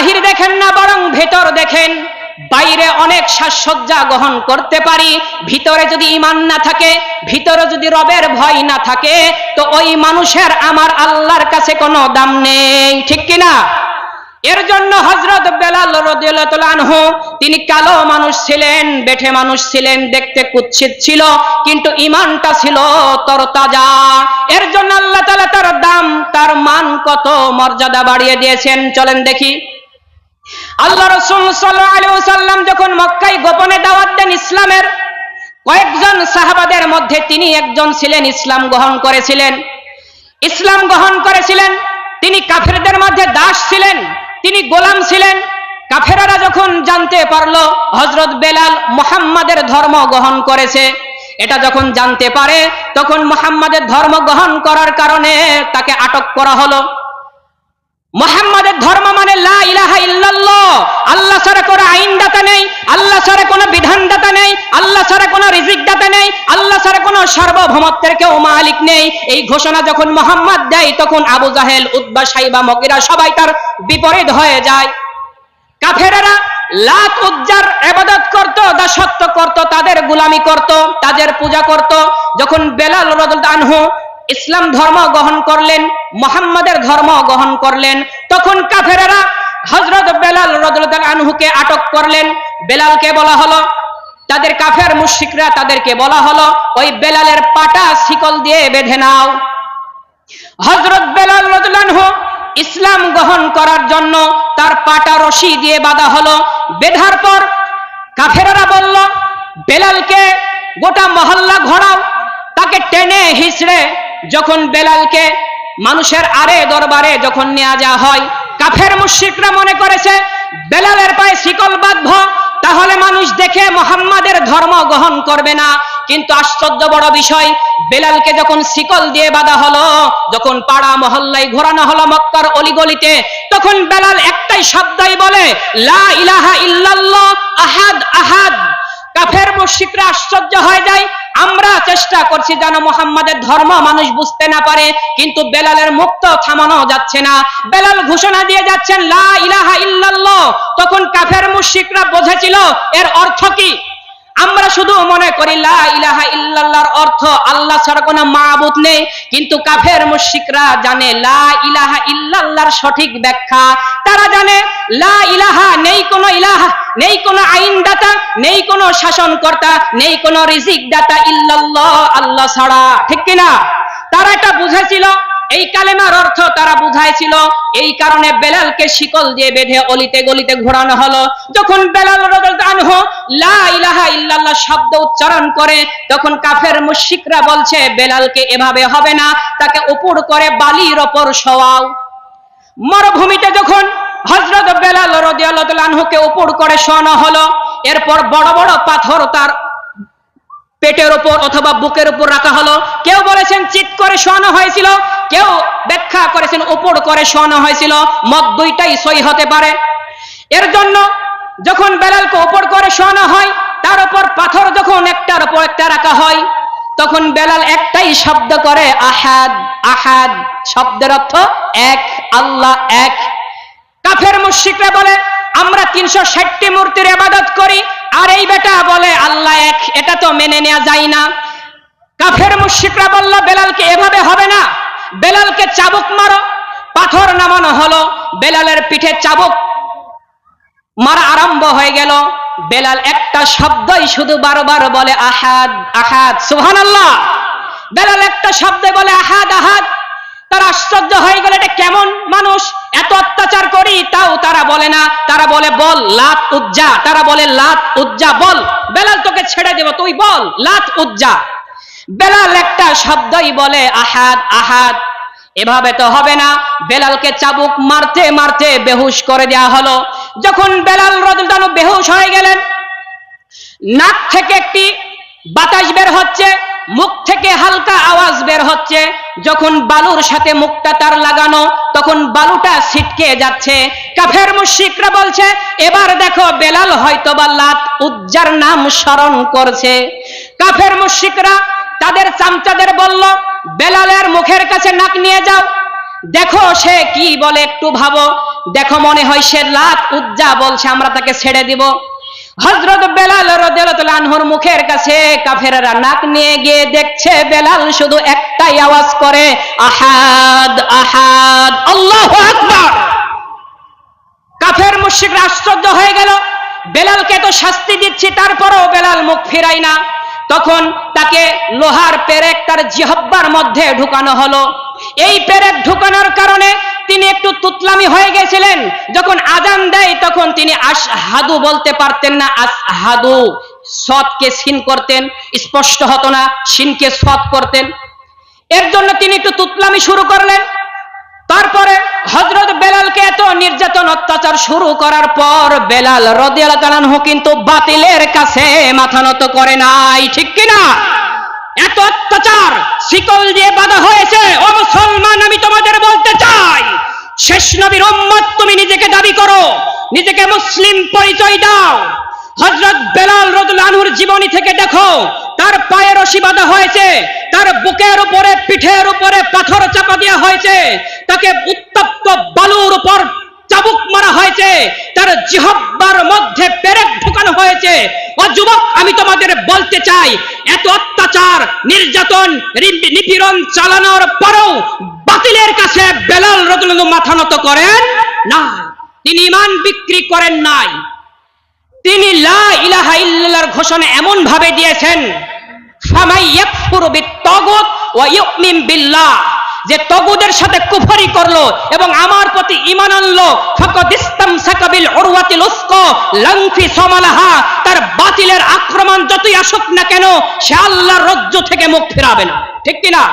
বাহির দেখেন না, বরং ভেতর দেখেন। বাইরে অনেক সাজসজ্জা গ্রহণ করতে পারি। ভিতরে যদি ইমান না থাকে, ভিতরে যদি রবের ভয় না থাকে, তো ওই মানুষের আমার আল্লাহর কাছে কোনো দাম নেই। ঠিক কিনা এর জন্য হজরত বেলাল রাদিয়াল্লাহু আনহু, তিনি কালো মানুষ ছিলেন, বেঠে মানুষ ছিলেন, দেখতে কুৎসিত ছিল, কিন্তু ইমানটা ছিল তরতাজা। এর জন্য আল্লাহ তাআলা তার দাম, তার মান কত, মর্যাদা বাড়িয়ে দিয়েছেন, চলেন দেখি। আল্লাহ রসুল আলাইহি যখন মক্কায় গোপনে দাওয়াত দেন ইসলামের, কয়েকজন সাহাবাদের মধ্যে তিনি একজন ছিলেন ইসলাম গ্রহণ করেছিলেন। ইসলাম গ্রহণ করেছিলেন, তিনি কাফেরদের মধ্যে দাস ছিলেন, তিনি গোলাম ছিলেন। কাফেরারা যখন জানতে পারল হজরত বেলাল মোহাম্মদের ধর্ম গ্রহণ করেছে, এটা যখন জানতে পারে, তখন মোহাম্মদের ধর্ম গ্রহণ করার কারণে তাকে আটক করা হলো। মোহাম্মদের ধর্ম মানে লা ইলাহা ইল্লাল্লাহ। আল্লাহ ছাড়া কোনো আইনদাতা নেই, আল্লাহ ছাড়া কোনো বিধানদাতা নেই, আল্লাহ ছাড়া কোনো রিজিক দাতা নেই, আল্লাহ ছাড়া কোনো সার্বভৌমত্বের কেউ মালিক নেই। এই ঘোষণা যখন মোহাম্মদ দেয়, তখন আবু জাহেল উদ্বা সাইবা মকিরা সবাই তার বিপরীত হয়ে যায়। কাফেরেরা লাত উজ্জার এবাদত করত, দাসত্ব করত, তাদের গুলামি করত, তাদের পূজা করত। যখন বেলাল রাদিয়াল্লাহু আনহু ইসলাম ধর্ম গ্রহণ করলেন, মোহাম্মদের ধর্ম গ্রহণ করলেন, তখন কাফেরেরা হজরত বেলাল রাদিয়াল্লাহু আনহুকে আটক করলেন। বেলালকে বলা হলো, তাদের কাফের মুশরিকরা তাদেরকে বলা হলো, ওই বেলালের পাটা শিকল দিয়ে বেঁধে নাও। হজরত বেলাল রাদিয়াল্লাহু আনহু ইসলাম গ্রহণ করার জন্য তার পাটা রশি দিয়ে বাঁধা হলো। বেধার পর কাফেরারা বলল, বেলালকে গোটা মহল্লা ঘোরাও, তাকে টেনে হিসড়ে যখন বেলালকে মানুষের আরে দরবারে যখন নেওয়া যাওয়া হয়, কাফের মুশরিকরা মনে করেছে, বেলালের পায়ে শিকল বাঁধব, তাহলে মানুষ দেখে মোহাম্মদের ধর্ম গ্রহণ করবে না। কিন্তু আশ্চর্য বড় বিষয়, বেলালকে যখন শিকল দিয়ে বাঁধা হলো, যখন পাড়া মহল্লায় ঘোরানো হলো মক্কার অলিগলিতে, তখন বেলাল একটাই শব্দই বলে, লা ইলাহা ইল্লাল্লাহ, আহাদ আহাদ। কাফের মুশরিকরা আশ্চর্য হয়ে যায়। আমরা চেষ্টা করছি যেন মোহাম্মদের ধর্ম মানুষ বুঝতে না পারে, কিন্তু বেলালের মুক্ত থামানো যাচ্ছে না। বেলাল ঘোষণা দিয়ে যাচ্ছেন, লা ইলাহা ইল্লাল্লাহ। তখন কাফের মুশরিকরা বুঝেছিল, এর অর্থ কি? আমরা শুধু মনে করি, লা ইলাহা ইল্লাল্লাহর অর্থ আল্লাহ ছাড়া কোনো মাবুদ নেই। কিন্তু কাফের মুশরিকরা জানে, লা ইলাহা ইল্লাল্লাহর সঠিক ব্যাখ্যা। তারা জানে, লা ইলাহা, নেই কোনো ইলাহা, নেই কোনো আইনদাতা, নেই কোনো শাসনকর্তা, নেই কোনো রিজিক দাতা ইল্লাল্লাহ আল্লাহ ছাড়া। ঠিক কিনা? তারা এটা বুঝেছিল। এই কালেমার অর্থ তারা বুঝাইছিল, এই কারণে বেলালকে শিকল দিয়ে বেঁধে অলিতে গলিতে ঘোরানো হলো। যখন বেলাল রাদিয়াল্লাহু লা শব্দ উচ্চারণ করে, তখন কাফের মুশরিকরা বলছে, বেলালকে এভাবে হবে না, তাকে উপর করে বালির ওপর শোয়াও। মরুভূমিতে যখন হযরত বেলাল রাদিয়াল্লাহু আনহুকে উপর করে শোয়ানো হলো, এরপর বড় বড় পাথর তার পেটের উপর অথবা বুকের উপর রাখা হলো। কেউ বলেছেন, চিৎ করে শোয়ানো হয়েছিল কেউ ব্যাখ্যা করেছেন, উপর করে শোয়ানো হয়েছিল, মত দুইটাই সই হতে পারে। এর জন্য যখন বেলালকে উপর করে শোয়ানো হয়, তার উপর পাথর যখন একটার উপর একটা রাখা হয়, তখন বেলাল একটাই শব্দ করে, আহাদ আহাদ, শব্দের অর্থ এক, আল্লাহ এক। কাফের মুশরিকরা বলে, আমরা তিনশো ষাটটি মূর্তির ইবাদত করি, আর এই বেটা বলে, আল্লাহ এক, এটা তো মেনে নেওয়া যায় না। কাফের মুশরিকরা বলল, বেলালকে এভাবে হবে না। বেলালকে চাবুক মারো, পাথর নামানো হলো, বেলালের পিঠে চাবুক মারা আরম্ভ হয়ে গেল। বেলাল একটা শব্দই শুধু বারবার বলে, আহাদ আহাদ, সুবহানাল্লাহ। বেলাল একটা শব্দে বলে, আহাদ আহাদ। তারা আশ্চর্য হয়ে গেল, এটা কেমন মানুষ? এত অত্যাচার করি, তাও তারা বলে না। তারা বলে, বল, লাত উজ্জা। তারা বলে, লাত উজ্জা, বল। বেলাল, তোকে ছেড়ে দেব, তুই বল, লাত উজ্জা। বেলাল একটা শব্দই বলে, আহাদ আহাদ। এভাবে তো হবে না। বেলালকে চাবুক মারতে মারতে বেহুশ করে দেয়া হলো। যখন বেলাল রদুলদানু বেহুশ হয়ে গেলেন, নাক থেকে একটি বাতাস বের হচ্ছে, মুখ থেকে হালকা আওয়াজ বের হচ্ছে। যখন বালুর সাথে মুখটা তার লাগানো, তখন বালুটা ছিটকে যাচ্ছে। কাফের মুশিকরা বলছে, এবার দেখো বেলাল হয়তো বা লাত উজ্জার নাম স্মরণ করছে। কাফের মুশরিকরা তাদের চামচাদের বলল বেলালের মুখের কাছে নাক নিয়ে যাও। দেখো সে কি বলে একটু ভাবো। দেখো মনে হয় সে লাত উজ্জা বলছে, আমরা তাকে ছেড়ে দিব। হজরত বেলাল রাদিয়াল্লাহু মুখের কাছে কাফেররা নাক নিয়ে গিয়ে দেখছে, বেলাল শুধু একটাই আওয়াজ করে, আহাদ আহাদ, আল্লাহু কাফের মুশরিকরা আশ্চর্য হয়ে গেল। বেলালকে তো শাস্তি দিচ্ছি, তারপরও বেলাল মুখ ফিরাই না। তখন তাকে লোহার পেরেক তার জিহব্বার মধ্যে ঢুকানো হলো। এই পেরেক ঢুকানোর কারণে তিনি একটু তুতলামি হয়ে গেছিলেন। যখন আজান দেয়, তখন তিনি আসহাদু বলতে পারতেন না আসহাদু সৎকে সিন করতেন, স্পষ্ট হতো না সিনকে সৎ করতেন। এর জন্য তিনি একটু তুতলামি শুরু করলেন। তারপরে হজরত বেলালকে এত নির্যাতন, অত্যাচার শুরু করার পর বেলাল রদিয়ালহু কিন্তু বাতিলের কাছে মাথা নত করে নাই, ঠিক কিনা? এত অত্যাচার, শিকল দিয়ে বাধা হয়েছে, ও মুসলমান, আমি তোমাদের বলতে চাই, শেষ নবীর তুমি নিজেকে দাবি করো, নিজেকে মুসলিম পরিচয় দাও। হজরত জীবনী থেকে দেখো, তার পায়ে রশি বাঁধা হয়েছে, তার বুকের উপরে, পিঠের উপরে পাথর চাপা দেওয়া হয়েছে, তাকে উত্তপ্ত বালুর উপর চাবুক মারা হয়েছে, তার জিহব্বার মধ্যে পেরেক ঢুকানো হয়েছে। ও যুবক, আমি তোমাদের বলতে চাই, এত অত্যাচার, নির্যাতন নিপীড়ন চালানোর পরেও বাতিলের কাছে বেলাল রদুল মাথা নত করেন না তিনি ইমান বিক্রি করেন নাই। তিনি লা ইলাহা ইল্লাল্লাহর ঘোষণা এমন ভাবে দিয়েছেন যে তগুদের সাথে কুফরি করল এবং আমার প্রতি ঈমান আনলো তার বাতিলের আক্রমণ যতই আসুক না কেন, সে আল্লাহর রজ্জু থেকে মুখ ফিরাবে না। ঠিক কি না